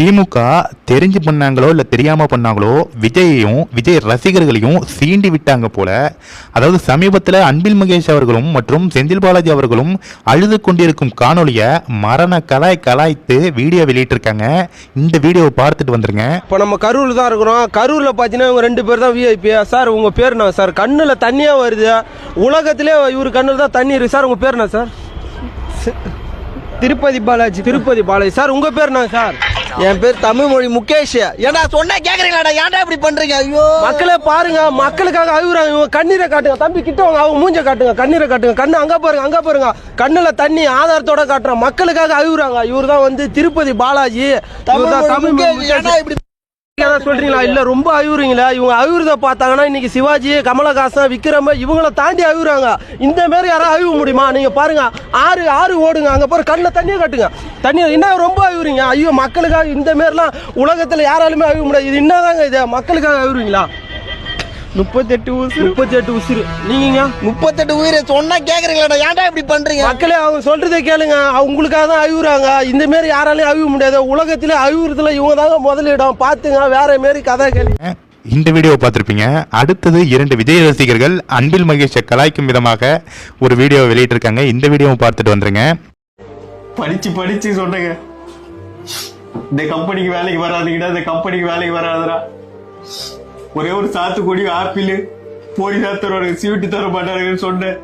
திமுக தெரிஞ்சு பண்ணாங்களோ இல்லை தெரியாமல் பண்ணாங்களோ விஜயையும் விஜய் ரசிகர்களையும் சீண்டி விட்டாங்க போல. அதாவது சமீபத்தில் அன்பில் மகேஷ் அவர்களும் மற்றும் செந்தில் பாலாஜி அவர்களும் அழுது கொண்டிருக்கும் காணொளியை மரண கலாய் கலாய்த்து வீடியோ வெளியிட்டிருக்காங்க. இந்த வீடியோவை பார்த்துட்டு வந்துருங்க. இப்போ நம்ம கரூரில் தான் இருக்கிறோம். கரூரில் பார்த்தீங்கன்னா இவங்க ரெண்டு பேர் தான் விஐபி சார் உங்கள் பேர் என்ன சார்? கண்ணில் தண்ணியாக வருது. உலகத்திலே இவர் கண்ணில் தான் தண்ணி இருக்கு. சார் உங்கள் பேர் என்ன சார்? திருப்பதி பாலாஜி. திருப்பதி பாலாஜி. சார் உங்கள் பேர் என்ன சார்? என் பேர் தமிழ் மொழி முகேஷ். ஏன்டா சொன்னா கேக்குறீங்களாடா? ஏன்டா இப்படி பண்றீங்க? ஐயோ. மக்களே பாருங்க மக்களுக்காக அழுகுறாங்க. இவங்க கண்ணீரை காட்டுங்க. தம்பி கிட்ட வாங்க அவங்க மூஞ்ச காட்டுங்க. கண்ணீரை காட்டுங்க. கண்ணு அங்க பாருங்க அங்க பாருங்க. கண்ணுல தண்ணி ஆதாரத்தோட காட்டுறாங்க மக்களுக்காக அழுகுறாங்க. இவர் தான் வந்து திருப்பதி பாலாஜி. இவர் தான் தமிழ் இப்படி சொல்றீங்களா? இல்ல ரொம்ப அழுகுறீங்களா. இவங்க அழுகுறத பார்த்தாங்கன்னா இன்னைக்கு சிவாஜி கமலஹாசன் விக்ரம் இவங்கள தாண்டி அழுகுறாங்க. இந்த மாதிரி யாராவது அழுக முடியுமா? நீங்க பாருங்க. ஆறு ஆறு ஓடுங்க. அங்க பாரு கண்ணில் தண்ணியை காட்டுங்க. தண்ணி என்ன ரொம்ப அழுகுறீங்க ஐயோ மக்களுக்காக இந்த மாதிரிலாம் உலகத்துல யாராலுமே அழுக முடியாது. இது என்னதாங்க இது? மக்களுக்காக அழுகுறீங்களா முப்பத்தெட்டு ஊசு முப்பத்தி எட்டு உசுறு. நீங்க முப்பத்தெட்டு உயிரை சொன்னா கேக்குறீங்களாடா? ஏன்டா இப்படி பண்றீங்க? மக்களே அவங்க சொல்றதை கேளுங்க. அவங்களுக்காக தான் அழுகுறாங்க இந்த மாரி யாராலையும் அழுக முடியாது. உலகத்திலே அழுகுறதுல இவங்க தாங்க முதலிடம். பாத்துங்க வேற மாரி கதை கேளுங்க இந்த வீடியோவை பார்த்துருப்பீங்க. அடுத்தது இரண்டு விஜய் ரசிகர்கள் அன்பில் மகேஷை கலாய்க்கும் விதமாக ஒரு வீடியோ வெளியிட்டிருக்காங்க. இந்த வீடியோவை பார்த்துட்டு வந்துருங்க. படிச்சு படிச்சு சொன்னேங்க இந்த கம்பெனிக்கு வேலைக்கு வராதுங்கடா இந்த கம்பெனிக்கு வேலைக்கு வராதுடா. ஒரே ஒரு சாத்துக்குடி ஆப்பிள் போலி தான் தருவாங்க சீட்டு தர மாட்டாருன்னு சொன்னேன்.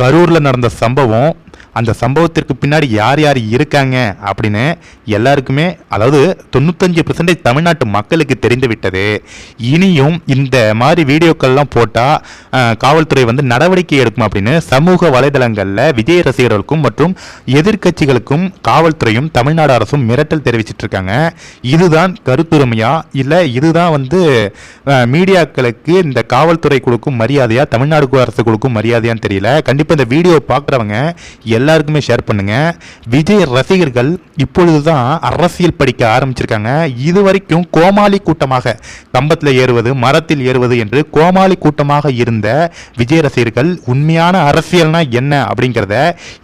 கரூரில் நடந்த சம்பவம் அந்த சம்பவத்திற்கு பின்னாடி யார் யார் இருக்காங்க அப்படின்னு எல்லாருக்குமே அதாவது தொண்ணூத்தஞ்சு பெர்சன்டேஜ் தமிழ்நாட்டு மக்களுக்கு தெரிந்து விட்டது. இனியும் இந்த மாதிரி வீடியோக்கள்லாம் போட்டால் காவல்துறை வந்து நடவடிக்கை எடுக்கும் அப்படின்னு சமூக வலைதளங்களில் விஜய் ரசிகர்களுக்கும் மற்றும் எதிர்க்கட்சிகளுக்கும் காவல்துறையும் தமிழ்நாடு அரசும் மிரட்டல் தெரிவிச்சிட்டு இருக்காங்க. இதுதான் கருத்துரிமையா? இல்லை இதுதான் வந்து மீடியாக்களுக்கு இந்த காவல்துறை கொடுக்கும் மரியாதையா தமிழ்நாடு அரசு கொடுக்கும் மரியாதையான்னு தெரியல. கண்டிப்பாக இந்த வீடியோ பார்க்குறவங்க எல்லாருக்குமே ஷேர் பண்ணுங்க. விஜய் ரசிகர்கள் இப்பொழுதுதான் அரசியல் படிக்க ஆரம்பிச்சிருக்காங்க. இது வரைக்கும் கோமாளி கூட்டமாக கம்பத்தில் ஏறுவது மரத்தில் ஏறுவது என்று கோமாளி கூட்டமாக இருந்த விஜய் ரசிகர்கள் உண்மையான அரசியல்னா என்ன அப்படிங்கிறத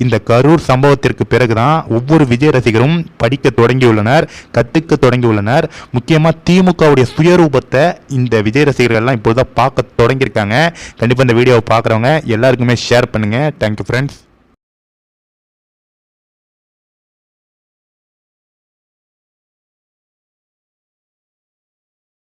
இந்த கரூர் சம்பவத்திற்கு பிறகுதான் ஒவ்வொரு விஜய் ரசிகரும் படிக்க தொடங்கியுள்ளனர் கற்றுக்க தொடங்கியுள்ளனர் முக்கியமாக திமுகவுடைய சுயரூபத்தை இந்த விஜய் ரசிகர்கள்லாம் இப்போதான் பார்க்க தொடங்கியிருக்காங்க. கண்டிப்பாக இந்த வீடியோவை பார்க்குறவங்க எல்லாருக்குமே ஷேர் பண்ணுங்க. Thank you friends